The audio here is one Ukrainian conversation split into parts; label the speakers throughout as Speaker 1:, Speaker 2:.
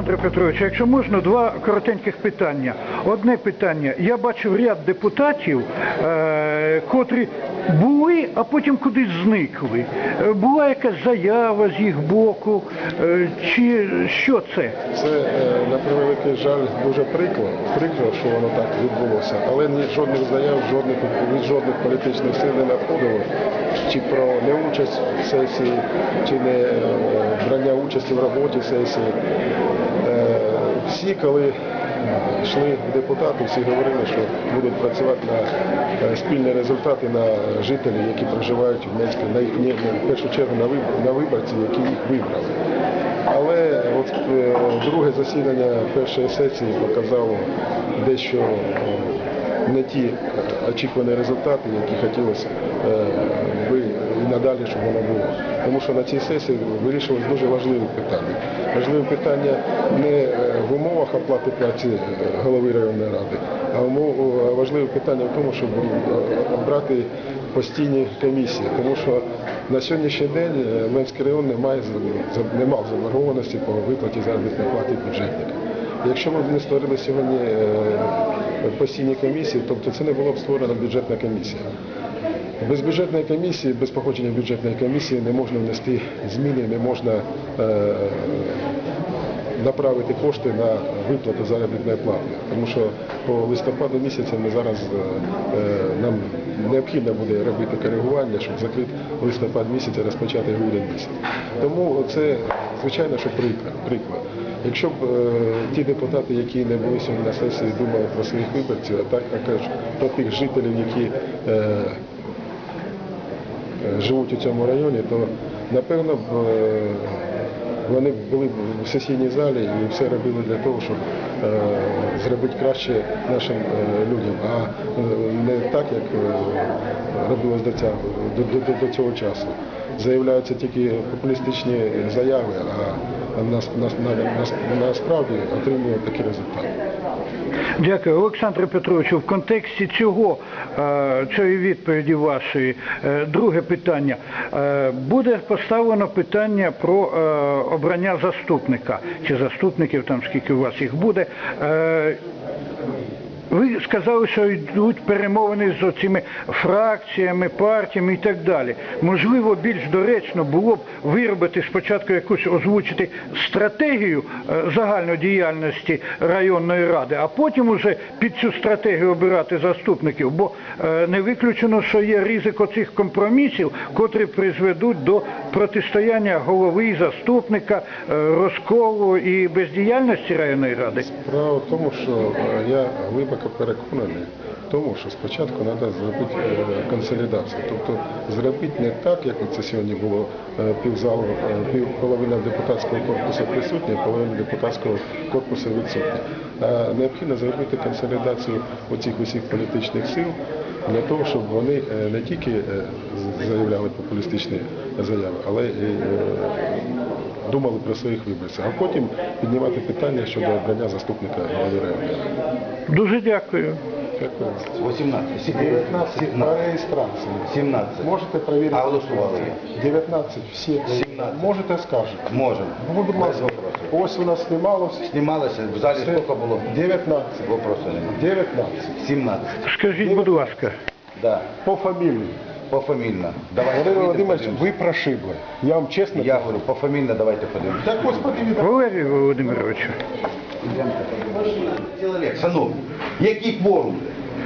Speaker 1: Олександре Петровичу, якщо можна, два коротеньких питання. Одне питання. Я бачив ряд депутатів, е, котрі були, а потім кудись зникли. Е, Була якась заява з їх боку, е, чи що це?
Speaker 2: Це, е, на превеликий жаль, дуже прикро, прикро, що воно так відбулося. Але ні жодних заяв, жодних від жодних політичних сил не надходило, чи про неучасть в сесії, чи не брання участі в роботі сесії. Всі, коли йшли депутати, всі говорили, що будуть працювати на е, спільні результати на жителів, які проживають в Менську, на їх ні- в першу чергу на виб- на виборців, які їх вибрали. Але от е, друге засідання першої сесії показало дещо е, не ті е, очікувані результати, які хотілося е, би надалі, щоб воно було. Тому що на цій сесії вирішилось дуже важливі питання. Важливе питання не е, в умовах оплати праці е, голови районної ради, а важливе питання в тому, щоб е, обрати постійні комісії. Тому що на сьогоднішній день е, Менський район не має не мав заборгованості по виплаті заробітної плати бюджетникам. Якщо ми б не створили сьогодні е, постійні комісії, тобто це не було б створена бюджетна комісія. Без бюджетної комісії, без походження бюджетної комісії не можна внести зміни, не можна е, направити кошти на виплату заробітної плати. Тому що по листопаду місяця ми зараз е, е, нам необхідно буде робити коригування, щоб закрити листопад місяць і розпочати грудень місяць. Тому це звичайно, що прикро. Якщо б е, ті депутати, які не були сьогодні на сесії, думали про своїх виборців, а так про тих жителів, які е, живуть у цьому районі, то напевно е, вони були б в сесійній залі і все робили для того, щоб е, зробити краще нашим е, людям, а е, не так, як е, робилось до цього, до, до, до цього часу. Заявляються тільки популістичні заяви, а нас, нас, на, нас, насправді отримує такі результати.
Speaker 1: Дякую, Олександре Петровичу. В контексті цього е, цієї відповіді вашої, е, друге питання. Е, Буде поставлено питання про обрання заступника чи заступників, там скільки у вас їх буде. Ви сказали, що йдуть перемовини з цими фракціями, партіями і так далі. Можливо, більш доречно було б виробити спочатку якусь озвучити стратегію е, загальної діяльності районної ради, а потім уже під цю стратегію обирати заступників, бо е, не виключено, що є ризик оцих компромісів, котрі призведуть до протистояння голови і заступника, е, розколу і бездіяльності районної ради.
Speaker 2: Справа в тому, що я глибоко переконаний в тому, що спочатку треба зробити е, консолідацію. Тобто зробити не так, як це сьогодні було е, півзалу, е, пів половина депутатського корпусу присутня, половина депутатського корпусу відсутня. Необхідно зробити консолідацію оцих усіх політичних сил для того, щоб вони не тільки заявляли популістичні заяви, але е, думали про своїх виборців, а потім піднімати питання щодо обрання заступника голови району.
Speaker 1: Дуже дякую.
Speaker 2: Дякую.
Speaker 3: 18.
Speaker 2: 19 по реєстрації.
Speaker 3: 17.
Speaker 2: Можете перевірити.
Speaker 3: А голосували?
Speaker 2: 19 всі.
Speaker 3: 17.
Speaker 2: Можете скажете.
Speaker 3: Можемо.
Speaker 2: Ну, будь ласка. Ось у нас знімалося.
Speaker 3: Знімалося, в залі скільки було?
Speaker 2: 19.
Speaker 3: Вопросу немає.
Speaker 2: 19.
Speaker 3: 17.
Speaker 1: Скажіть, будь ласка.
Speaker 3: Да.
Speaker 2: По фамілії.
Speaker 3: Пофамільно. Давайте
Speaker 2: Володимир
Speaker 3: підемо
Speaker 2: Володимирович,
Speaker 3: подивимося.
Speaker 2: ви прошибли. Я вам чесно
Speaker 3: Я говорю, пофамільно давайте подивимося.
Speaker 2: Так ось подивіться.
Speaker 1: Валерій Володимировичу.
Speaker 3: Чоловік, шановні, який кворум?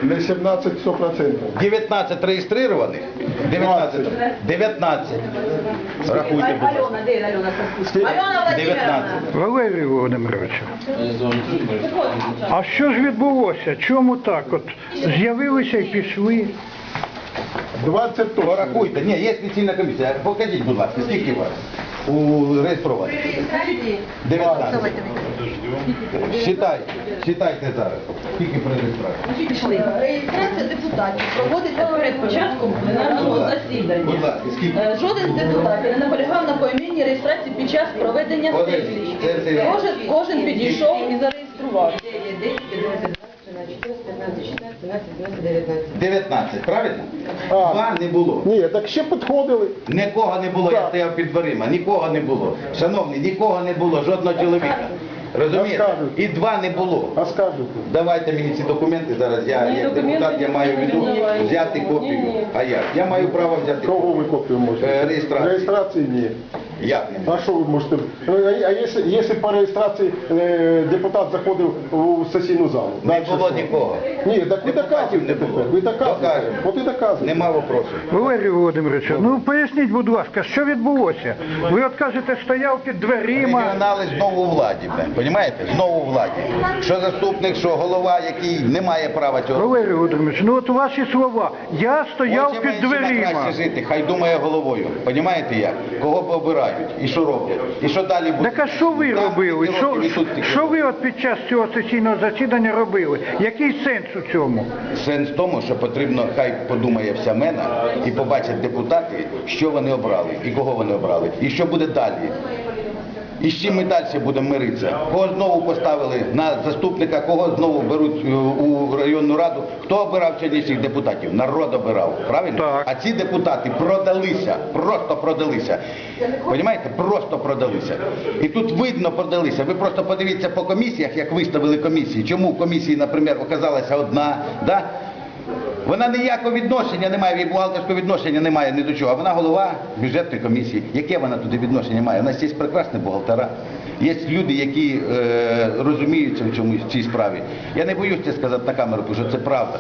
Speaker 2: Не 17 100%.
Speaker 3: 19 реєстрированих? 19. 19. Рахуйте, будь ласка.
Speaker 4: Альона, де Альона Саскушка? Альона Владимировна.
Speaker 3: 19.
Speaker 1: Валерій Володимировичу. А що ж відбулося? Чому так? От з'явилися і пішли.
Speaker 2: 20 точно.
Speaker 3: Порахуйте. Ні, є спеціальна комісія. Покажіть, будь ласка, скільки вас у реєстрованих?
Speaker 4: Реєстрації.
Speaker 3: 19. Считайте, считайте зараз. Скільки при реєстрації?
Speaker 4: Пішли. Реєстрація депутатів проводиться перед початком пленарного засідання.
Speaker 3: Будь ласка, скільки?
Speaker 4: Е, Жоден з депутатів не наполягав на поімінній реєстрації під час проведення
Speaker 3: Подожди,
Speaker 4: сесії.
Speaker 3: це- це-
Speaker 4: Кожен, кожен підійшов і зареєстрував.
Speaker 5: 9, 10, 11, 12, 13, 14, 15, 16, 17, 17, 19.
Speaker 3: 19, правильно?
Speaker 2: А.
Speaker 3: Два не було.
Speaker 2: Ні, так ще підходили.
Speaker 3: Нікого не було, я стояв під дверима, нікого не було. Шановні, нікого не було, жодного чоловіка. Розумієте? І два не було.
Speaker 2: А скажете?
Speaker 3: Давайте мені ці документи зараз. Я
Speaker 5: Ні,
Speaker 3: як
Speaker 5: документи
Speaker 3: депутат я маю в
Speaker 5: не
Speaker 3: виду
Speaker 5: видавайте.
Speaker 3: взяти копію.
Speaker 5: ні.
Speaker 3: А як? Я маю право взяти.
Speaker 2: Кого ви копію можете?
Speaker 3: Е, реєстрації.
Speaker 2: Реєстрації ні.
Speaker 3: Як не
Speaker 2: А що ви можете? А а якщо, якщо по реєстрації е, депутат заходив у сесійну залу?
Speaker 3: Не
Speaker 2: дальше
Speaker 3: було
Speaker 2: що?
Speaker 3: нікого.
Speaker 2: Ні, так ви
Speaker 3: Депутатів
Speaker 2: доказуєте
Speaker 3: не було.
Speaker 2: тепер. Ви доказуєте.
Speaker 3: Докажемо.
Speaker 2: От і доказуєте.
Speaker 3: Нема вопросу.
Speaker 1: Валерій Володимирович, ну поясніть, будь ласка, що відбулося? Ви от кажете, стояв під дверима.
Speaker 3: Регіонали знову у владі, розумієте? Знову у владі. Що заступник, що голова, який не має права цього.
Speaker 1: Валерій Володимирович, ну от ваші слова. Я стояв
Speaker 3: Хоче
Speaker 1: під
Speaker 3: менше
Speaker 1: дверима.
Speaker 3: краще жити, хай думає головою. Понімаєте як? Кого б обирають і що роблять? І що далі буде?
Speaker 1: Так а що ви робили? Що, що ви от під час цього сесійного засідання робили? Який сенс у цьому?
Speaker 3: Сенс в тому, що потрібно, хай подумає вся мена і побачать депутати, що вони обрали і кого вони обрали, і що буде далі. І з чим ми далі будемо миритися? Кого знову поставили на заступника, кого знову беруть е, у районну раду? Хто обирав сьогоднішніх депутатів? Народ обирав, правильно?
Speaker 1: Так.
Speaker 3: А ці депутати продалися, просто продалися. Понімаєте? Просто продалися. І тут видно продалися. Ви просто подивіться по комісіях, як виставили комісії. Чому в комісії, наприклад, оказалася одна, да? Вона ніякого відношення не має, бухгалтерського відношення немає ні до чого. А вона голова бюджетної комісії. Яке вона туди відношення має? У нас є прекрасні бухгалтера. Є люди, які е, розуміються в в цій справі. Я не боюсь це сказати на камеру, тому що це правда.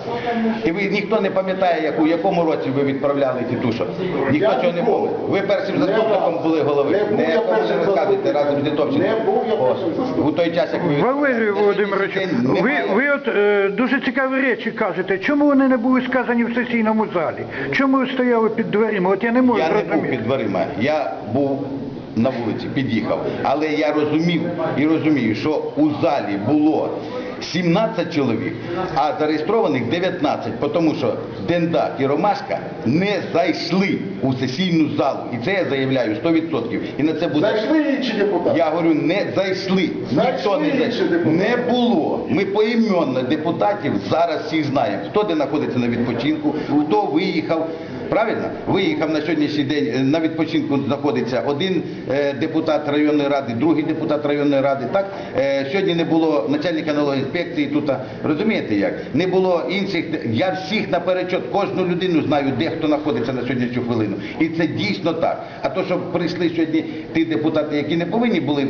Speaker 3: І ви ніхто не пам'ятає, як, у якому році ви відправляли тітушок. Ніхто
Speaker 2: Я
Speaker 3: цього не був. Ви першим заступником були голови.
Speaker 2: Не був я
Speaker 3: кому
Speaker 2: першим
Speaker 3: не разом з Дітовченком.
Speaker 2: Не був я
Speaker 3: О,
Speaker 2: першим заступником.
Speaker 3: У той час, як ви
Speaker 1: Валерій Володимирович, ви, ви от е, дуже цікаві речі кажете. Чому вони не були сказані в сесійному залі? Чому ви стояли під дверима? От я не можу
Speaker 3: Я не був
Speaker 1: зрозуміти.
Speaker 3: під дверима, я був на вулиці, під'їхав. Але я розумів і розумію, що у залі було 17 чоловік, а зареєстрованих 19, тому що Дендак і Ромашка не зайшли у сесійну залу. І це я заявляю 100%. І на це буде...
Speaker 2: Зайшли інші депутати.
Speaker 3: Я говорю, не зайшли. Ніхто не
Speaker 2: Зайшли
Speaker 3: зайшов. Не було. Ми поіменно депутатів зараз всіх знаємо. Хто де знаходиться на відпочинку, хто виїхав. Правильно? Виїхав на сьогоднішній день е, на відпочинку знаходиться один е, депутат районної ради, другий депутат районної ради. Так Е, сьогодні не було начальника налогової інспекції тут. Розумієте як? Не було інших. Я всіх наперечот, кожну людину знаю, де хто знаходиться на сьогоднішню хвилину. І це дійсно так. А то, що прийшли сьогодні ті депутати, які не повинні були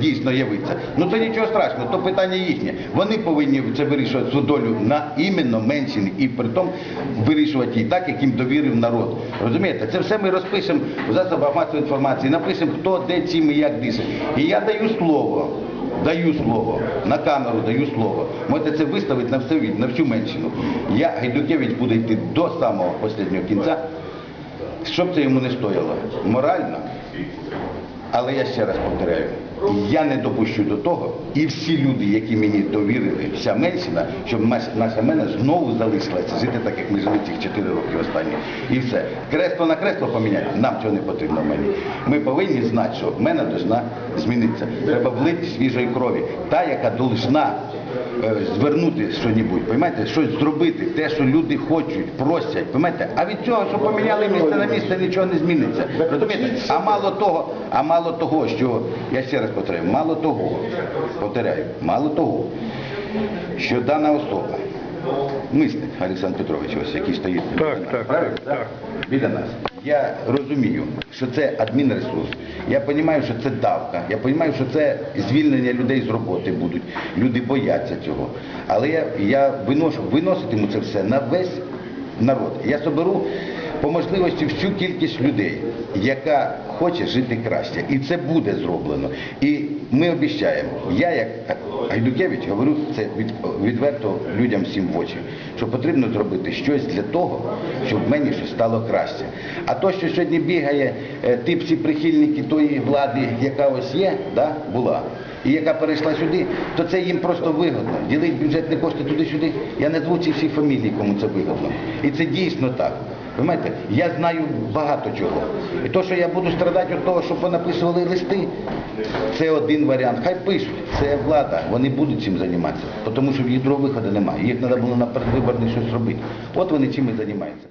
Speaker 3: дійсно явитися, ну то нічого страшного, то питання їхнє. Вони повинні це вирішувати свою долю на іменно меншини і при тому вирішувати її так, як їм довірив народ. Розумієте? Це все ми розпишемо в засобах масової інформації, напишемо, хто де чим і як дише. І я даю слово. Даю слово, на камеру даю слово. Можете це виставити на все на всю меншину. Я Гайдукевич буду йти до самого останнього кінця, щоб це йому не стояло. Морально, але я ще раз повторяю, я не допущу до того, і всі люди, які мені довірили, вся меншина, щоб наш- наша мене знову залишилася жити так, як ми жили ці 4 роки останні. І все. Кресло на кресло поміняти, нам цього не потрібно в мені. Ми повинні знати, що мене повинна змінитися. Треба влити свіжої крові. Та, яка должна звернути щось, поймаєте, щось зробити, те, що люди хочуть, просять, поймаєте? А від цього, що поміняли місце на місце, нічого не зміниться. Розумієте? А мало того, а мало того, що я ще раз повторяю, мало того, повторяю, мало того, що дана особа, мисник Олександр Петрович, ось який стоїть біля
Speaker 1: Так,
Speaker 3: нас,
Speaker 1: так, так, так.
Speaker 3: біля нас. Я розумію, що це адмінресурс. Я розумію, що це давка. Я розумію, що це звільнення людей з роботи будуть. Люди бояться цього. Але я, я виношу, виноситиму це все на весь народ. Я соберу по можливості всю кількість людей, яка хоче жити краще. І це буде зроблено. І ми обіцяємо, я як Гайдукевич говорю це від, відверто людям всім в очі, що потрібно зробити щось для того, щоб мені щось стало краще. А то, що сьогодні бігає е, ті всі прихильники тої влади, яка ось є, да, була, і яка перейшла сюди, то це їм просто вигодно. Ділить бюджетні кошти туди-сюди. Я не зву ці всі фамілії, кому це вигодно. І це дійсно так. Понимаєте? Я знаю багато чого. І то, що я буду страдати від того, щоб понаписували листи, це один варіант. Хай пишуть, це влада, вони будуть цим займатися, тому що в другого виходу немає. Їх треба було на передвиборний щось робити. От вони чим і займаються.